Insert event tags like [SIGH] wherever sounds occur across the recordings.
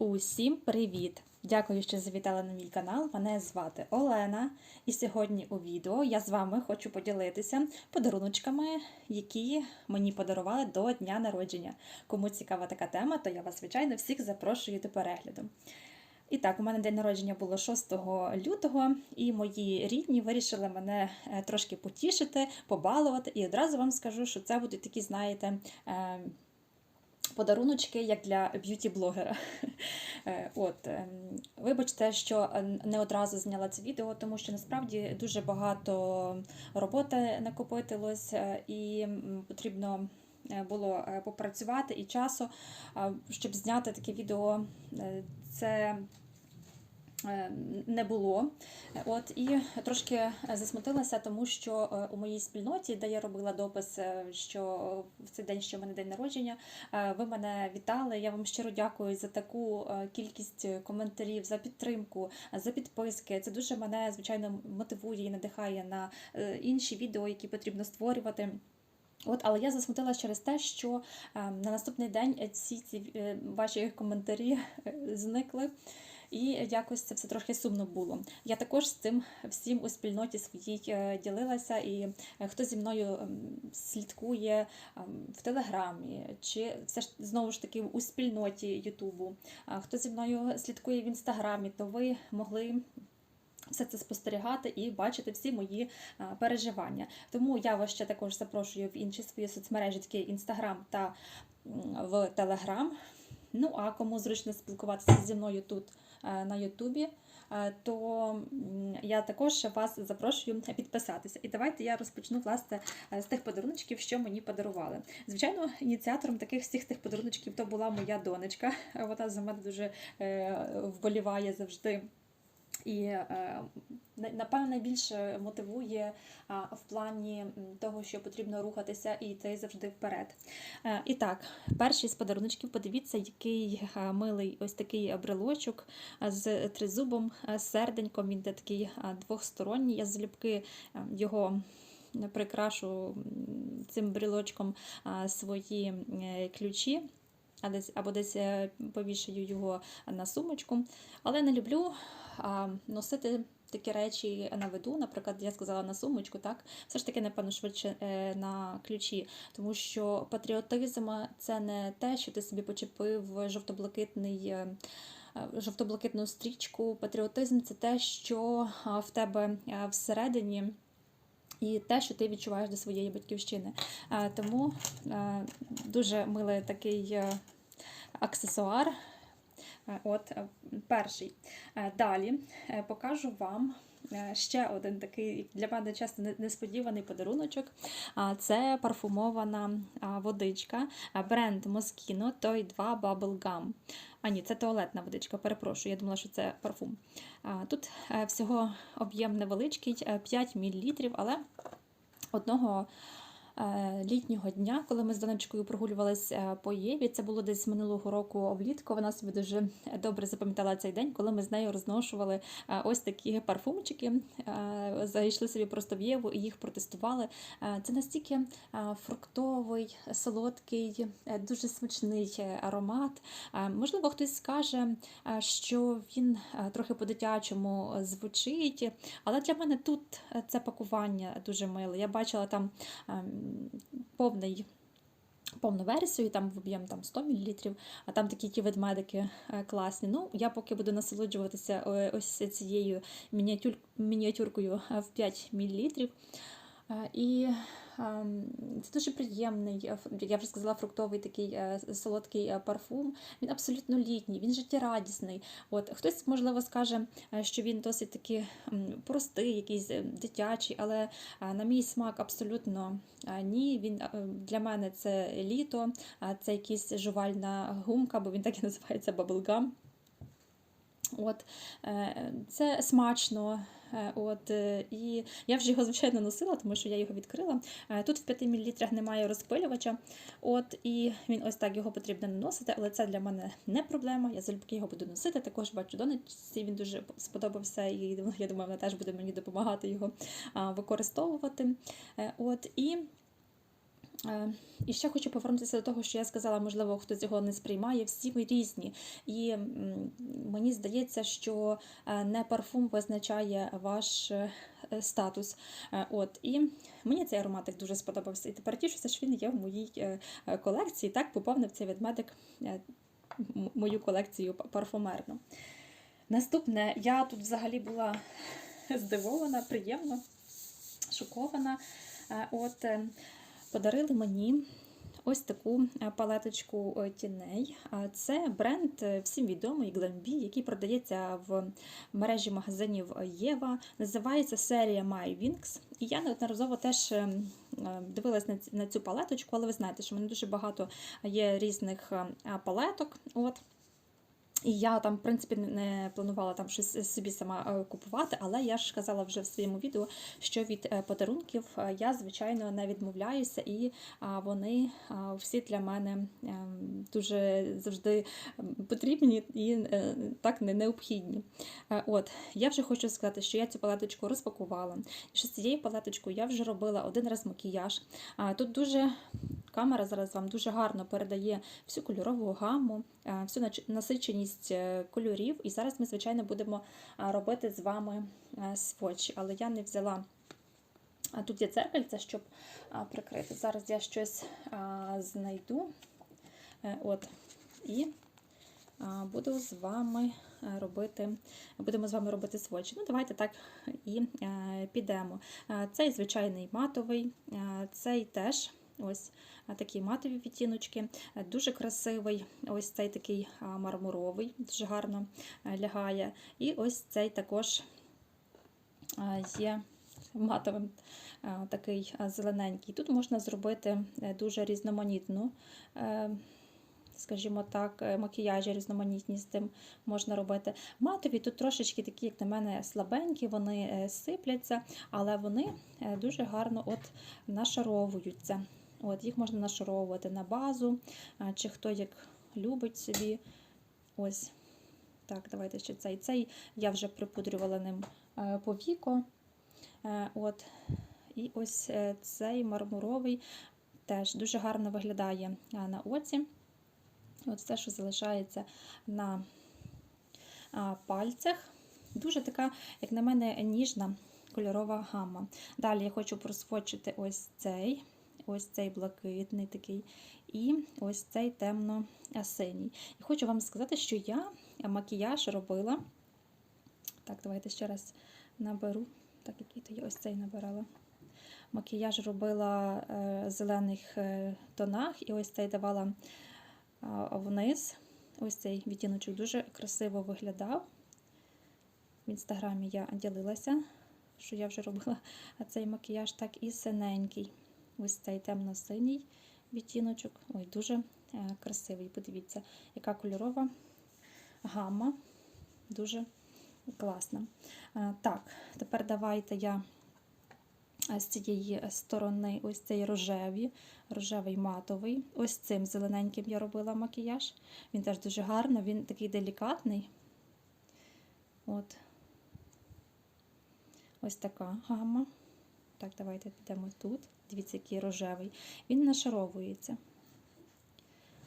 Усім привіт! Дякую, що завітали на мій канал. Мене звати Олена, і сьогодні у відео я з вами хочу поділитися подаруночками, які мені подарували до дня народження. Кому цікава така тема, то я вас, звичайно, всіх запрошую до перегляду. І так, у мене день народження було 6 лютого, і мої рідні вирішили мене е, трошки потішити, побалувати. І одразу вам скажу, що це будуть такі, знаєте, е, подаруночки, як для б'юті-блогера. Е, От, ем, вибачте, що е, не одразу зняла це відео, тому що насправді дуже багато роботи накопитилось, е, і потрібно було попрацювати і часу, щоб зняти таке відео. Це не було. От і трошки засмутилася, тому що е, у моїй спільноті, де я робила допис, е, що в цей день, що в мене день народження, е, ви мене вітали. Я вам щиро дякую за таку е, кількість коментарів, за підтримку, за підписки. Це дуже мене звичайно мотивує і надихає на е, інші відео, які потрібно створювати. От, але я засмутилася через те, що е, на наступний день ці, ці е, ваші коментарі е, зникли. І якось це все трохи сумно було. Я також з цим всім у спільноті своїй е, ділилася, і е, хто зі мною ем, слідкує ем, в Телеграмі, чи все ж знову ж таки у спільноті Ютубу, хто зі мною слідкує в інстаграмі, то ви могли. Все це спостерігати і бачити всі мої а, переживання. Тому я вас ще також запрошую в інші свої соцмережі, такі Інстаграм та в Телеграм. Ну а кому зручно спілкуватися зі мною тут е, на Ютубі, е, то я також вас запрошую підписатися. І давайте я розпочну власне е, з тих подаруночків, що мені подарували. Звичайно, ініціатором таких всіх тих подаруночків то була моя донечка. Вона за мене дуже вболіває завжди. І е, напевно найбільше мотивує в плані того, що потрібно рухатися і йти завжди вперед. Е, І так, перший з подаруночків, подивіться, який е, милий ось такий брелочок з тризубом, серденьком. Він такий двохсторонній. Я залюбки його прикрашу цим брелочком е, свої ключі. Або десь повішаю його на сумочку, але не люблю носити такі речі на виду. Наприклад, я сказала на сумочку, так все ж таки, напевно, швидше е, на ключі, тому що патріотизм це не те, що ти собі почепив жовто-блакитний. е, е, Жовто-блакитну стрічку. Патріотизм це те, що в тебе всередині. І те, що ти відчуваєш до своєї батьківщини. Тому дуже милий такий аксесуар. Е, От е, перший. Е, Далі покажу вам. Ще один такий для мене часто несподіваний подаруночок. Це парфумована водичка. Бренд Moschino Toy 2 Bubble Gum. А ні, це туалетна водичка, перепрошую, я думала, що це парфум. Тут всього об'єм невеличкий, е, 5 мл, але одного літнього дня, коли ми з донечкою прогулювалися е, по Єві, це було десь минулого року влітку. Вона собі дуже добре запам'ятала цей день, коли ми з нею розношували е, ось такі парфумчики. Е, Зайшли собі просто в Єву і їх протестували. Е, Це настільки е, фруктовий, солодкий, е, дуже смачний е, аромат. Е, Можливо, хтось скаже, е, що він е, трохи по-дитячому е, звучить, але для мене тут е, це пакування дуже миле. Я бачила там ем, повний. Повну версію, там в об'єм там 100 мл, а там такі ті ведмедики е, класні. Ну, я поки буду насолоджуватися е, ось цією мініатюр, мініатюркою е, в 5 мл. І це дуже приємний, я вже сказала, фруктовий такий е, солодкий е, парфум. Він абсолютно літній, він життєрадісний. От хтось, можливо, скаже, е, що він досить таки м, простий, якийсь дитячий, але на мій смак абсолютно ні. Він для мене це літо, це якась жувальна гумка, бо він так і [LAUGHS] називається баблгам. От, це смачно. Е, От, е, і я вже його, звичайно, носила, тому що я його відкрила. Е, Тут в 5 мл немає розпилювача. От, і він ось так його потрібно наносити, але це для мене не проблема. Я залюбки його буду носити. Також бачу донечці, він дуже сподобався, і я думаю, вона теж буде мені допомагати його використовувати. От, і І ще хочу повернутися до того, що я сказала, можливо, хтось його не сприймає. Всі ми різні. І мені здається, що е, не парфум визначає ваш е, статус. Е, От і мені цей ароматик дуже сподобався. І тепер тішуся, що він є в моїй е, е, колекції. Так поповнив цей ведмедик е, мою колекцію парфумерну. Наступне, я тут взагалі була [LAUGHS] здивована, приємно, шокована. Е, От е, подарили мені ось таку е, палеточку е, тіней. Це бренд е, всім відомий Glambi, який продається в мережі магазинів Єва. Називається серія My Wings. І я неодноразово теж дивилась на цю палеточку, але ви знаєте, що в мене дуже багато є різних палеток. От. І я там, в принципі, не- планувала там щось собі сама е, купувати, але я ж казала вже в своєму відео, що від е, подарунків е, я, звичайно, не відмовляюся, і вони всі для мене ем, дуже завжди потрібні і так не необхідні. От, я вже хочу сказати, що я цю палеточку розпакувала. Що з цією палеточкою я вже робила один раз макіяж. Тут дуже камера зараз вам дуже гарно передає всю кольорову гаму, всю насиченість е, кольорів. І зараз ми, звичайно, будемо е, робити з вами е. Але я не взяла. Тут є дзеркальце, щоб прикрити. Зараз я щось знайду. От. І буду з вами робити, будемо з вами робити сводчі. Ну, давайте так і підемо. Цей звичайний матовий, цей теж. Ось такі матові відтіночки, Е, дуже красивий. Ось цей такий мармуровий, дуже гарно е, лягає. І ось цей також є матовим, такий зелененький. Тут можна зробити е, дуже різноманітну. е, Скажімо так, е, макіяжі різноманітні з тим можна робити. Матові тут трошечки такі, як на мене, слабенькі, вони е, сипляться, але вони е, дуже гарно от нашаровуються. От, їх можна нашаровувати на базу, чи хто як любить собі. Ось так, давайте ще цей. Цей я вже припудрювала ним е, повіко. Е, От. І ось е, цей мармуровий теж дуже гарно виглядає на оці. От все, що залишається на пальцях. Дуже така, як на мене, ніжна кольорова гамма. Далі я хочу просвочити ось цей, ось цей блакитний такий, і ось цей темно-синій. І хочу вам сказати, що я макіяж робила. Так, давайте ще раз наберу. Так, який то я ось цей набирала. Макіяж робила е, в зелених е, тонах, і ось цей давала вниз. Ось цей відтіночок дуже красиво виглядав. В інстаграмі я ділилася, що я вже робила цей макіяж, так і синенький. Ось цей темно-синій відтіночок. Ой, дуже е, красивий. Подивіться, яка кольорова гамма. Дуже класна. Е, Так, тепер давайте я з цієї сторони ось цей рожевий, рожевий матовий. Ось цим зелененьким я робила макіяж. Він теж дуже гарно, він такий делікатний. От. Ось така гамма. Так, давайте підемо тут. Дивіться, який рожевий. Він нашаровується.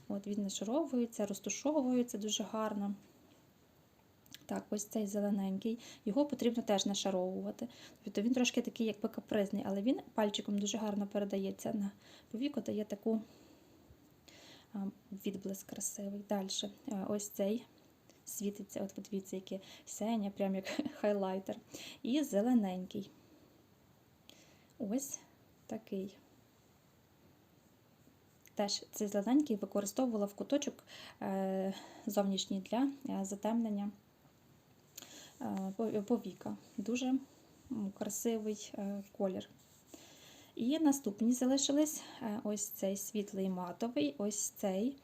От Він нашаровується, розтушовується дуже гарно. Так, ось цей зелененький. Його потрібно теж нашаровувати. Тобто він трошки такий, якби капризний, але він пальчиком дуже гарно передається на повіку, дає таку відблиск красивий. Далі ось цей світиться, от подивіться, яке сяння, прям як [LAUGHS] хайлайтер. І зелененький. Ось такий. Теж цей зелененький використовувала в куточок е, зовнішній для е, затемнення е, повіка. Дуже красивий колір. І наступні залишились ось цей світлий матовий, ось цей.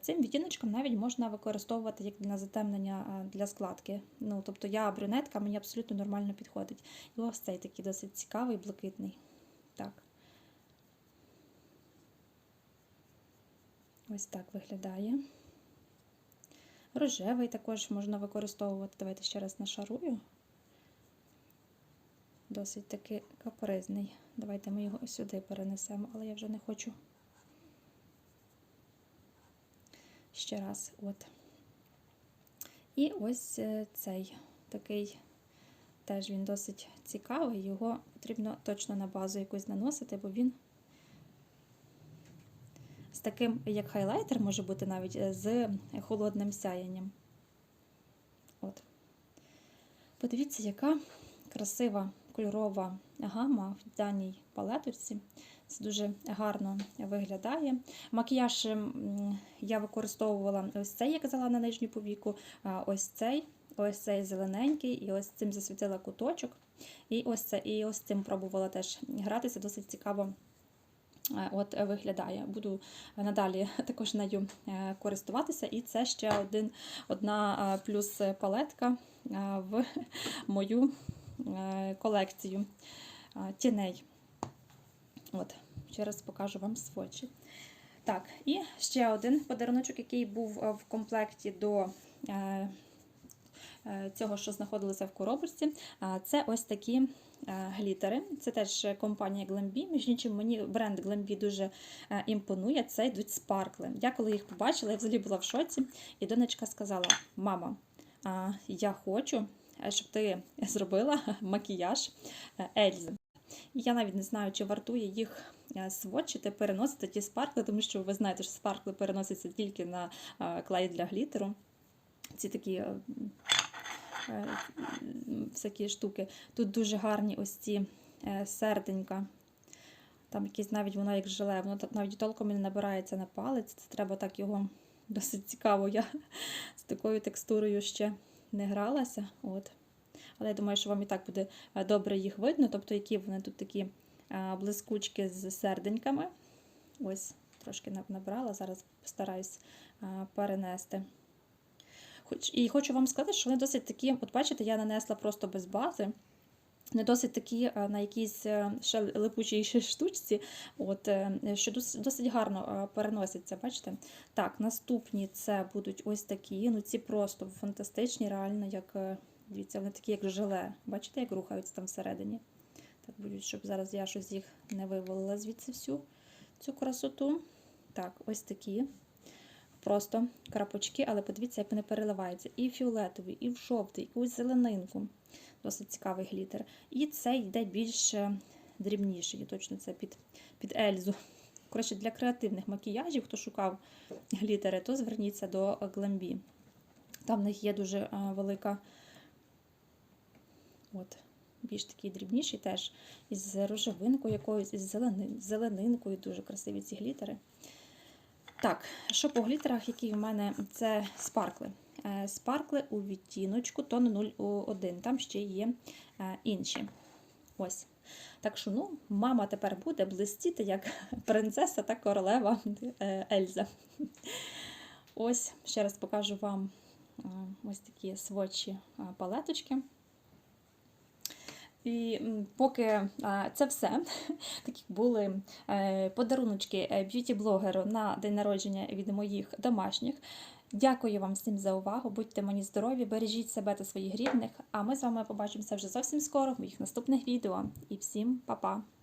Цим відтіночком навіть можна використовувати як на затемнення для складки. Ну, Тобто я брюнетка, мені абсолютно нормально підходить. І ось цей такий досить цікавий, блакитний. Так. Ось так виглядає. Рожевий також можна використовувати. Давайте ще раз нашарую. досить таки капризний. Давайте ми його сюди перенесемо, але я вже не хочу. Ще раз, от. І ось е, цей такий, теж він досить цікавий. Його потрібно точно на базу якусь наносити, бо він з таким, як хайлайтер, може бути навіть е, з холодним сяєнням. От. Подивіться, яка красива кольорова гама в даній палеточці. Це дуже гарно виглядає. Макіяж я використовувала ось цей, я казала на нижню повіку, ось цей, ось цей зелененький, і ось цим засвітила куточок. І ось це, і ось цим пробувала теж гратися, досить цікаво. е, От е, виглядає. Буду надалі [LAUGHS] також нею е, користуватися. І це ще один, одна е, плюс палетка е, в [LAUGHS] мою е, колекцію е, тіней. От, ще раз покажу вам свочі. Так, і ще один подаруночок, який був е, в комплекті до е, е, цього, що знаходилося в коробочці. Це ось такі е, глітери. Це теж компанія Glambi. Між іншим, мені бренд Glambi дуже е, імпонує. Це йдуть спаркли. Я коли їх побачила, я взагалі була в шоці, і донечка сказала: Мама, я хочу, е, щоб ти зробила [LAUGHS] макіяж е, Ельзи. Я навіть не знаю, чи вартує їх е, сводчити, переносити ті спаркли, тому що ви знаєте, що спаркли переносяться тільки на е, клей для глітеру. Ці такі е, е, всякі штуки. Тут дуже гарні ось ці е, серденька. Там якісь навіть воно як желе, воно навіть толком не набирається на палець. Це треба так його [LAUGHS] досить цікаво. Я з такою текстурою ще не гралася. От. Але я думаю, що вам і так буде е, добре їх видно. Тобто, які вони тут такі е, блискучки з серденьками. Ось, трошки набрала, зараз постараюсь е, перенести. Хоч, і хочу вам сказати, що вони досить такі, от бачите, я нанесла просто без бази. Не досить такі е, на якійсь е, ще липучій штучці, от, е, що дос- досить гарно переносяться, бачите? Так, наступні це будуть ось такі. Ну, ці просто фантастичні, реально, як дивіться, вони такі, як желе. Бачите, як рухаються там всередині? Так будуть, щоб зараз я щось їх не вивалила звідси всю цю красоту. Так, ось такі. Просто крапочки, але подивіться, як вони переливаються. І в фіолетовий, і в жовтий, ось зеленинку. Досить цікавий глітер. І це йде більш е, дрібніший. Точно це під, під Ельзу. Коротше, для креативних макіяжів, хто шукав глітери, то зверніться до Glambi. Там в них є дуже е, велика, от, більш такий дрібніший теж, із рожевинкою якоюсь, із зеленинкою. Дуже красиві ці глітери. Так, що по глітерах, які в мене це спаркли. Е, Спаркли у відтіночку тон 01. Там ще є е, інші. Ось. Так що, ну, мама тепер буде блистіти як [LAUGHS] принцеса та королева е, Ельза. Ось, ще раз покажу вам ось такі сводчі е, палеточки. І поки це все, [LAUGHS] такі були е, подаруночки е, б'юті-блогеру на день народження від моїх домашніх. Дякую вам всім за увагу. Будьте мені здорові, бережіть себе та своїх рідних. А ми з вами побачимося вже зовсім скоро в моїх наступних відео. І всім па-па!